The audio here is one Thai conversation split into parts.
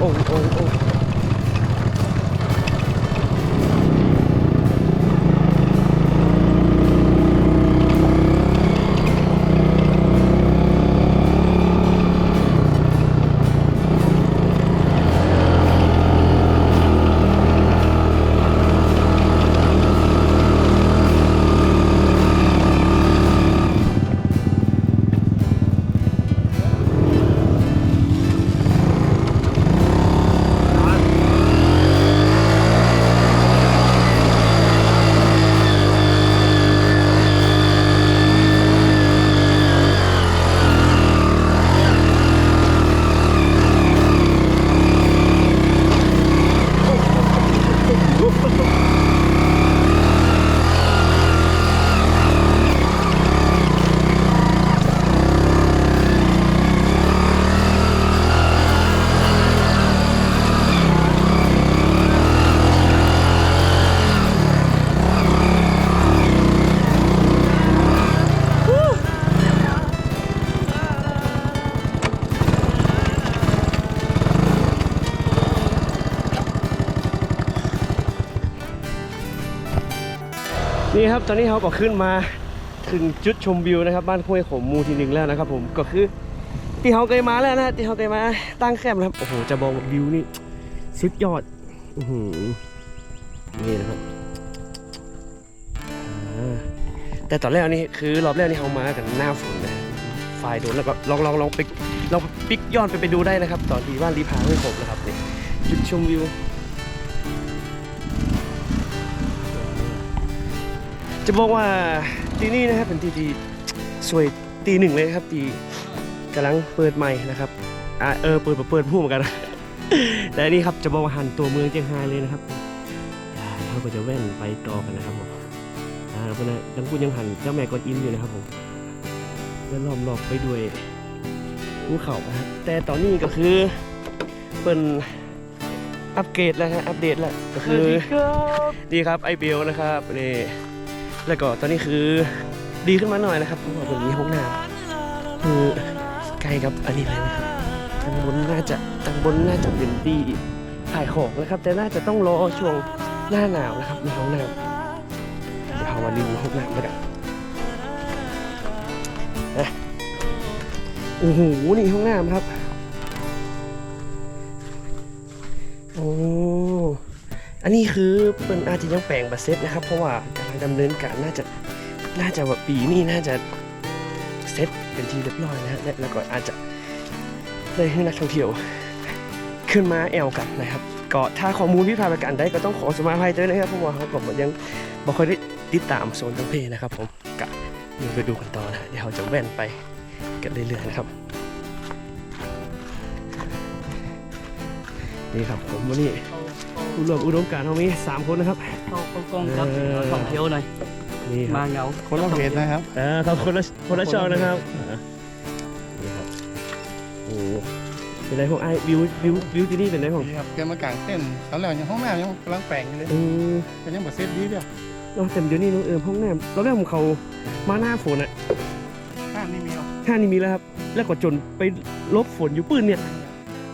哦哦哦。 ครับตอนนี้เขาก็ขึ้นมาถึงจุดชมวิวนะครับ บ้านห้วยขมมูที่หนึ่งแล้วนะครับ ผมก็คือที่เขาเคยมาแล้วนะที่เขาเคยมาตั้งแคมป์นะครับโอ้โหจะบอกวิวนี่สุดยอดอื้อหือนี่นะครับแต่ตอนแรกนี่คือรอบแรกนี่เขามากันหน้าฝนนะไฟโดนแล้วก็ลองลองลองไปลองปิกย้อนไปไปดูได้นะครับ ตอนที่บ้านรีพาห้วยขมนะครับนี่จุดชมวิว จะบอกว่าที่นี่นะครับเป็นที่ที่สวยตีหนึ่งเลยครับที่กำลังเปิดใหม่นะครับอ่าเออเปิดเปิดพูดเหมือนกันนะแต่อันนี่ครับจะบอกว่าหันตัวเมืองเจียงไฮ้เลยนะครับอ่าเราก็จะแว่นไปต่อกันนะครับผมอ่าเพราะนั้นยังพูดยังหันเจ้าแม่กวนอิมอยู่นะครับผมแล้วล้อมรอบไปด้วยภูเขานะครับแต่ตอนนี้ก็คือเป็นอัปเกรดแล้วครับอัปเดตแล้วก็คือดีครับไอเบลนะครับนี่ แล้วก็ตอนนี้คือดีขึ้นมาหน่อยนะครับเพราะว่าผมมีห้องน้ำคือใกล้กับอันนี้เลยนะครับทางบนน่าจะทางบนน่าจะเป็นดีขายของนะครับ แต่น่าจะต้องรอช่วงหน้าหนาวนะครับมีห้องน้ำเดี๋ยวเรามารีวิวห้องน้ำแล้วกันนะโอ้โหนี่ห้องน้ำครับ นนี้คือเป็นอาจจะยังแปลงบัเซ็ตนะครับ เพราะว่ากำลังดำเนินการน่าจะน่าจะว่าปีนี้น่าจะเซ็ตเป็นที่เรียบร้อยนะฮะและ้วก็อาจจะได้ให้นักท่องเที่ยวขึ้นมาแอลกันนะครับก็ถ้าข้อมูลที่ผ่านประกันได้ก็ต้องขอสมาภัยด้วยนะครับเพราะว่าเขาก็ยังบ่ค่อยได้ติดตามโซนทั้งเพนะครับผมกะเดี๋ยวไปดูกันต่อนะเดี๋ยวเราจะแว่นไปกันเรื่อยๆนะครับนี่ครับผมวันนี้ ผู้รวมอุดมการณ์เขามีสามคนนะครับ เข้ากล้องครับเออท่องเที่ยวหน่อยนี่คมารับเหงาคนละเพจนะครับเออครับคนละคนละช่องนะครับอ่านี่ครับโอ้เป็นไรพวกไอ้วิววิววิวที่นี่เป็นไรของนี่ครับเกิดมากลางเต้นตอนแรกยังห้องน้ำยังกำลังแปลงอยู่เลยเออก็ยังบ่เสร็จดีเดียวเราเต็มเดี๋ยวนี้น้องเอิมห้องน้ำเราแรกผมเขามาหน้าฝนอะข้างนี่มีหรอท่านี้มีแล้วครับ แล้วก็จนไปลบฝนอยู่ปืนเนี่ย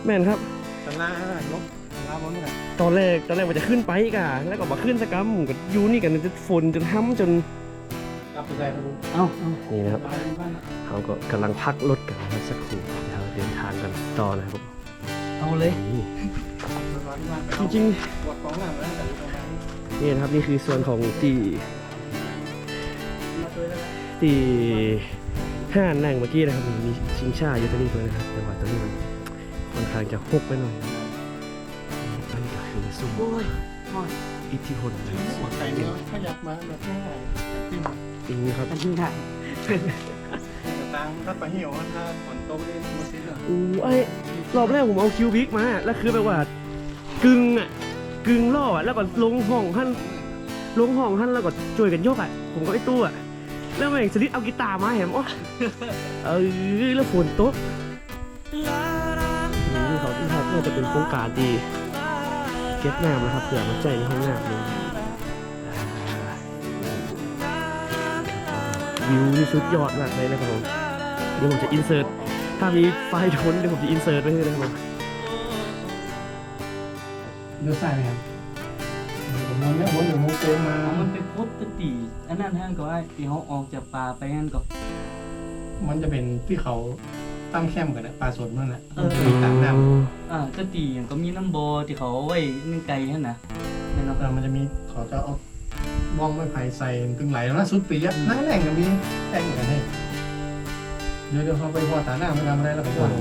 แม่นครับตลาลบ ตลาบนกันตอนแรกตอนแรกมันจะขึ้นไปกะแล้วก็มาขึ้นสกกัมก็อยู่นี่กันจนฝนจนห้ำจนกลับไปได้ครับผมเอ้าเอ้านี่นะครับเขาก็กำลังพักรถกันนะครับสักครู่เดี๋ยวเดินทางกันต่อนะครับผมเอาเลยนี่จจริงปวดของหลังแล้วแต่ตรงนั้นๆนี่นะครับนี่คือส่วนของตีตีห้านั่งเมื่อกี้นะครับมีมีชิงชาอยู่ตรงนี้ด้วยนะครับแต่ว่าตรงนี้มันค่อนข้างจะหกไปหน่อยอัน นี้ก็คือซุ้มโอ้ยโอ้ยอิทธิพลนะครับหัวใจเนี่ยขยับมาแบบง่ายขึ้นอืมครับอันที่ถ่ายตังถ้าไปเหี่ยวถ้าฝนตกเลยมาซิดอะอู้ไอ้รอบแรกผมเอาคิวบิกมา แล้วคือแบบว่ากึ่งอะกึ่งล่ออะแล้วก็ลงห้องท่านลงห้องท่านแล้วก็ช่วยกันยกอะผมก็ไอ้ตู้อะแล้วแม่งสลิดเอากีตาร์มาแหมอ๋อเออแล้วฝนตกนี่เขาที่ครับน่าจะเป็นโครงการดี เก็บน้ำนะครับเผื่อมาใจในห้องน้ำนี่วิวนี่สุดยอดมากเลยนะครับผมเดี๋ยวผมจะอินเสิร์ตถ้ามีไฟล์ทนเดี๋ยวผมจะอินเสิร์ตไว้ให้นะครับผมเดี๋ยวใส่ไหมครับผมมองเนี่ยผมอยู่มองเต็มมาเอามันไปพุทธตีอันนั้นท่านก็ไอ้ที่เขาออกจากป่าไปนั่นก็ มันจะเป็นที่เขา ตั้งแคมป์กันนะปลาสดนั่นแหละเออมีตามน้อ่าตะตีอย่างก็มีน้ำโบที่เขาเอาไว้นึ่งไก่นั่นนะนั่นำเนาะเออมันจะมีเขาจะเอาบ้องไม้ไผ่ใส่ตึงไหลแล้วนะสุดปีอะหน้าแหล่งก็มีแหล่งเหมือนกันให้เดี๋ยวเดี๋ยวเขาไปพอตาหน้าไม่ทำอะไรแล้วก็โยนล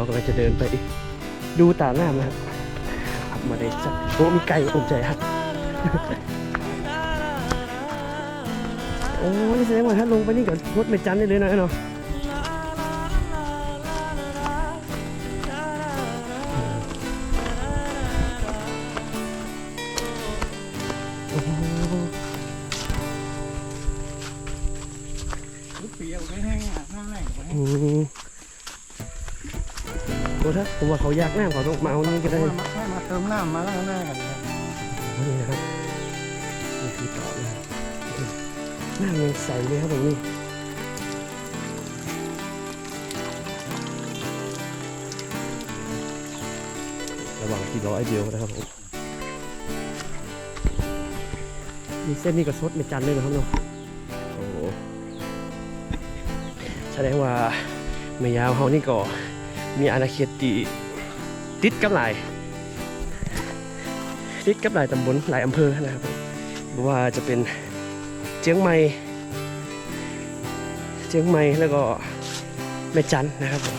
เรากำลังจะเดินไปดูตาหน้ามาครับขับมาได้สักโอ้มีไก่อมใจครับโอ้ยแสดงว่าถ้าลงไปนี่กับรถไม่จันได้เลยนะเนาะ เขาอยากน้ำเขาต้องมาเอานี่ก็ได้ มาให้มาเติมน้ำมาล้างหน้ากันครับนี่นะครับนี่คือต่อนะครับน้ำยังใสเลยครับผมนี่ระหว่างที่รอไอเดียวนะครับผมมีเส้นนี้ก็ซดไม่จันเลยนะครับเนาะโอ้โหแสดงว่าไม่ยาวเขานี่ก็มีอาณาเขตที่ ติดกับหลายติดกับหลายตำบลหลายอำเภอนะครับผมว่าจะเป็นเจียงใหม่เจียงใหม่แล้วก็แม่จันนะครับผม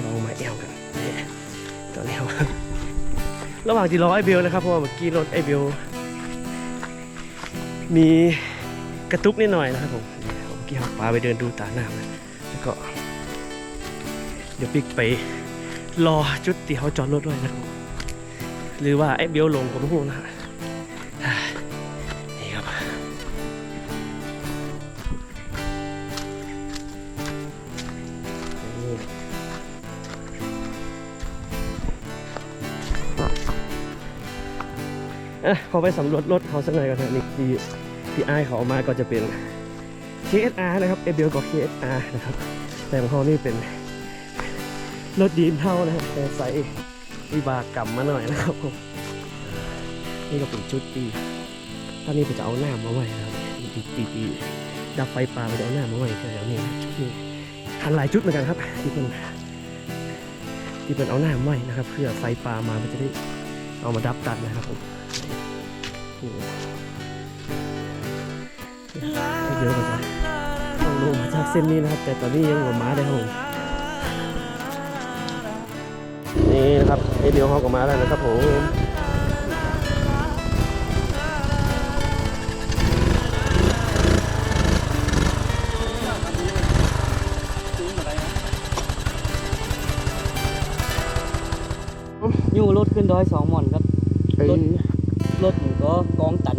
เรามาเอวกันตอนนี้ระหว่างที่รอไอเบลนะครับเพราะว่าเมื่อกี้รถไอเบลมีกระตุกนิดหน่อยนะครับผมเมื่อกี้เราพาไปเดินดูตาหน้ามาแล้วก็เดี๋ยวปิกไป รอจุดที่เขาจอดรถด้วยนะครับหรือว่าไอ้เบลลงผมไม่รู้นะฮะนี่ครับนี่เอะพอไปสำรวจรถเขาสักหน่อยก่อนนะนี่ที่ที่ไอเขาเอามาก็จะเป็น KSR นะครับ เอเบลก็ KSR นะครับ แต่ของเขานี่เป็น รถดีนเท่านะครับแต่ใส่วิบากกรรมมาหน่อยนะครับผมนี่ก็เป็นชุดตีตอนนี้ผมจะเอาหน้ามาไว้นะครับตีตีตีดับไฟป่าไปจะเอาหน้ามาไว้แถวๆนี้นะชุดนี้หันหลายชุดเหมือนกันครับ ที่เป็นที่เป็นเอาหน้ามาไว้นะครับ เพื่อไฟป่ามามันจะได้เอามาดับตัดนะครับผมโอ้โหเยอะกว่าจะต้องลงมาจากเส้นนี้นะครับ แต่ตอนนี้ยังหัวม้าได้ครับผม นี่นะครับไอเดียวเขาก็มาแล้วนะครับผมอยู่รถขึ้นดอยสองหม่อนครับเอ้ยรถรถผมก็กองตัน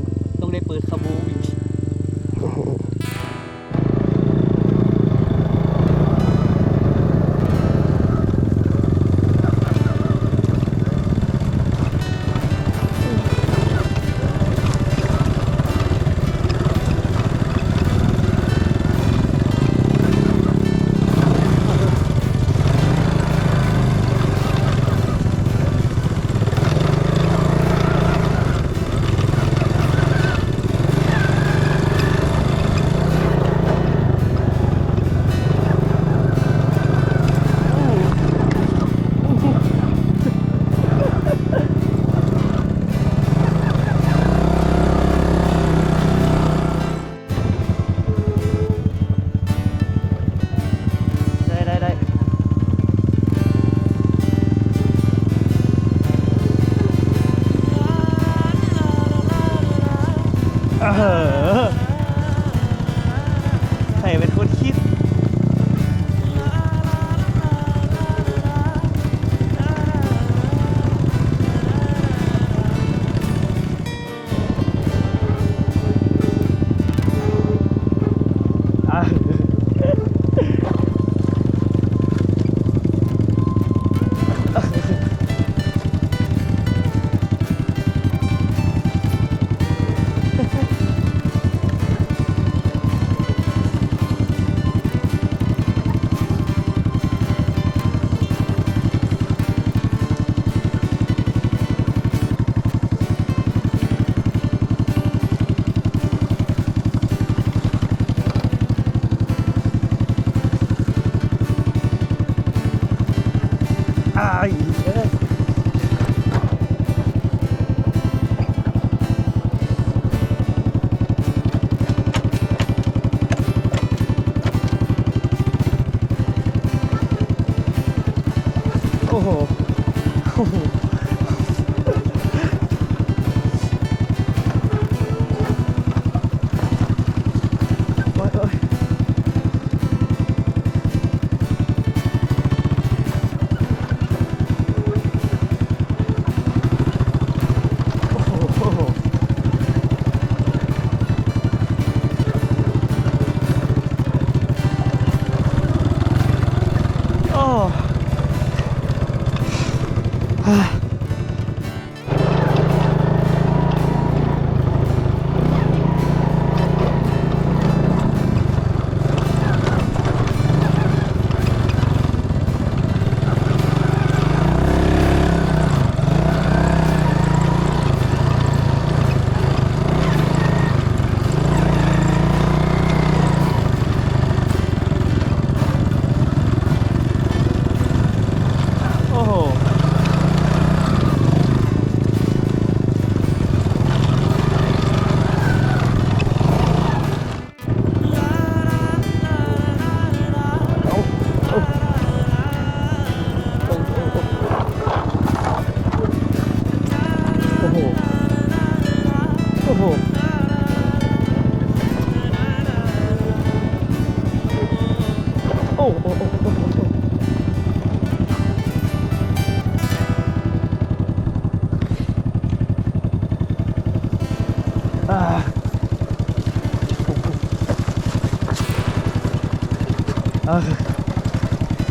Ach,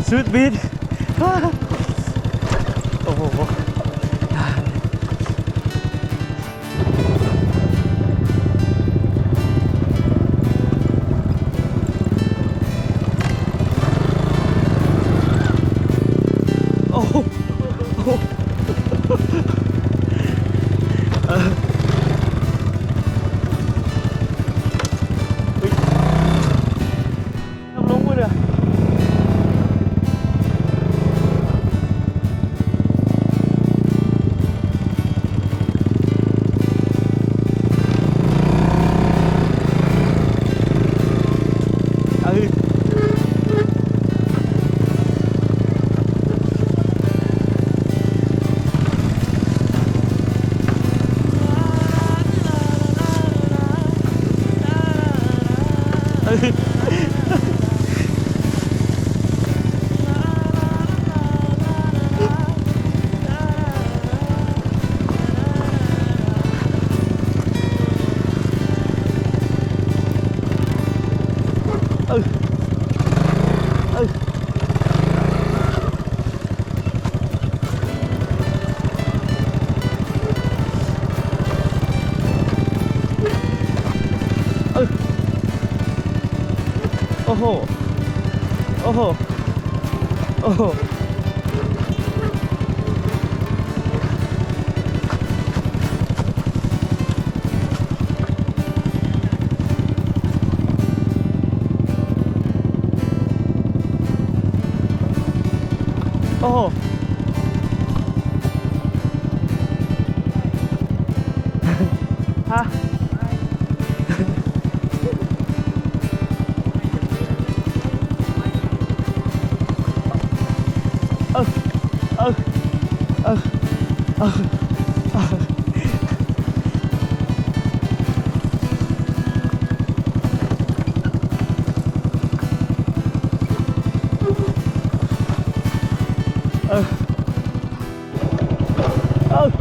Südwind. อ้โห โอ้โห โอ้โห โอ้โห Oh. oh.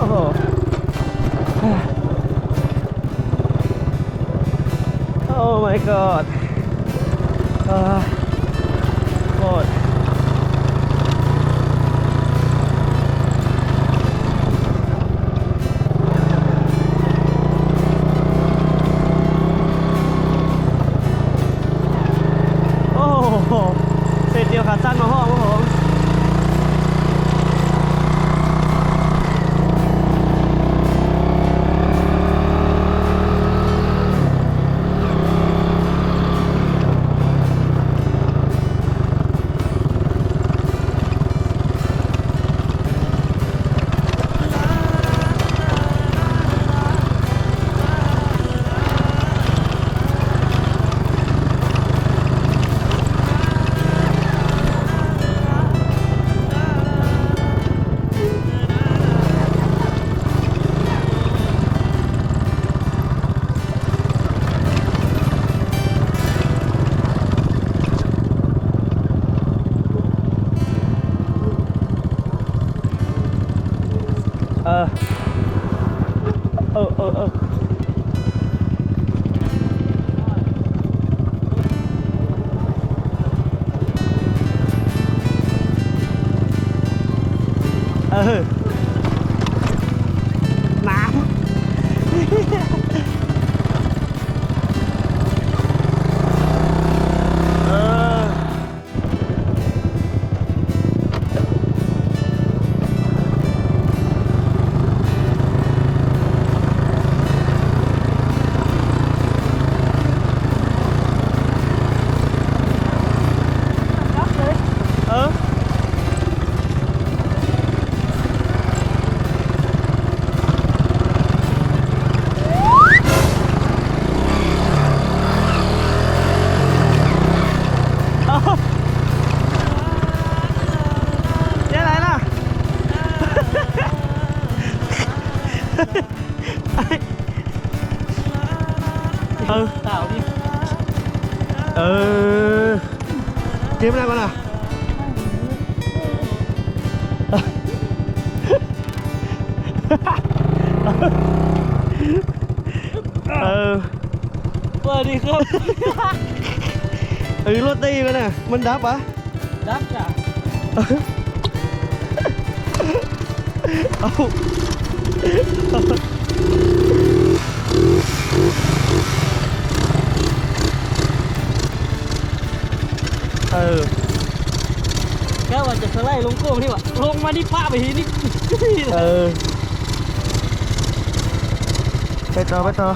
Oh. Oh. Oh my god. ออน้ำ เออสาวนี่เออเจ๊ไม่ได้ก่อนอะเออสวัสดีครับเออรถได้กันน่ะมันดับอะดับจ้ะเอา เออแค่ว่าจะสไลด์ลงโค้งนี่วะลงมาที่ป้าไปทีนี่เออไปต่อไปต่อ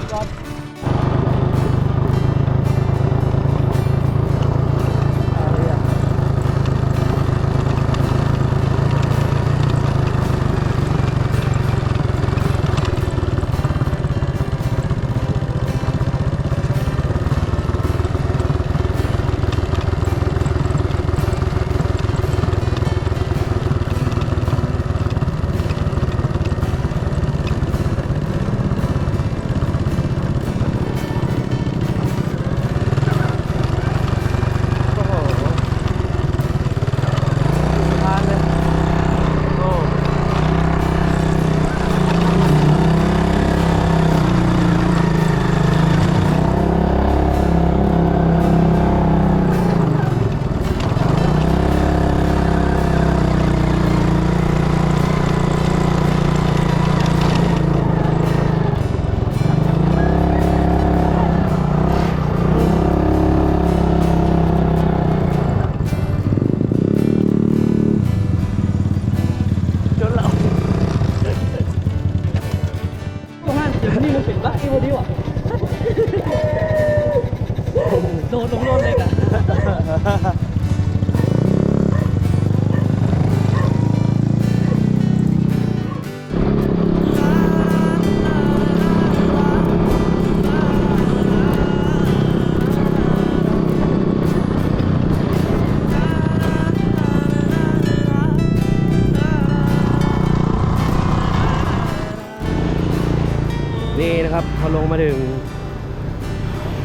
นี่นะครับพอลงมาถึง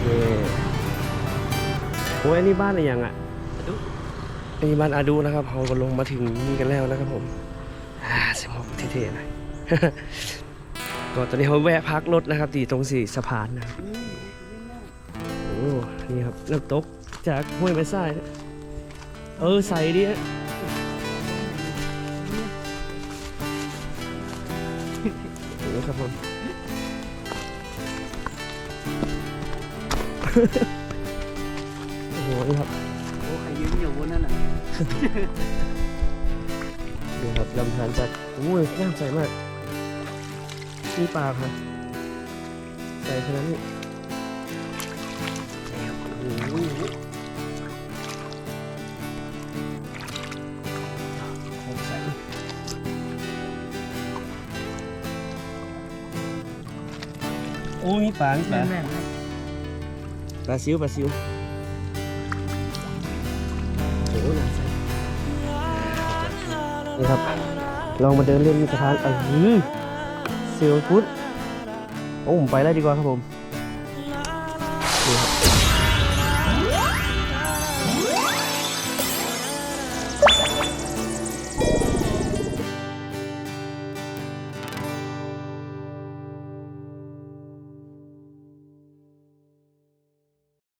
นี่โอ้ยอันนี้บ้านอะไรยังอะอันนี้บ้านอาดูนะครับเราก็ลงมาถึงนี่กันแล้วนะครับผมอ่าเสียงหมอกเท่ๆหน่อยก็ตอนนี้เขาแวะพักรถนะครับที่ตรงสี่สะพานนะครับโอ้นี่ครับน้ำตกจากห้วยไม้ทรายนะเออใสดีฮะ โอ้โหนี่ครับโอ้ใครยืนอยู่บนนั่นน่ะนี่ครับลำธารจัดโอ้ยน้ำใสมากมีปลาครับใสขนาดนี้โอ้โหของใสโอ้มีปลามีปลาแม่น ปลาซิวปลาซิวโอ้โหน้ำใสนี่ครับ ลองมาเดินเล่นมีสะพานเออซิวฟุตโอ้ผมไปแล้วดีกว่าครับผม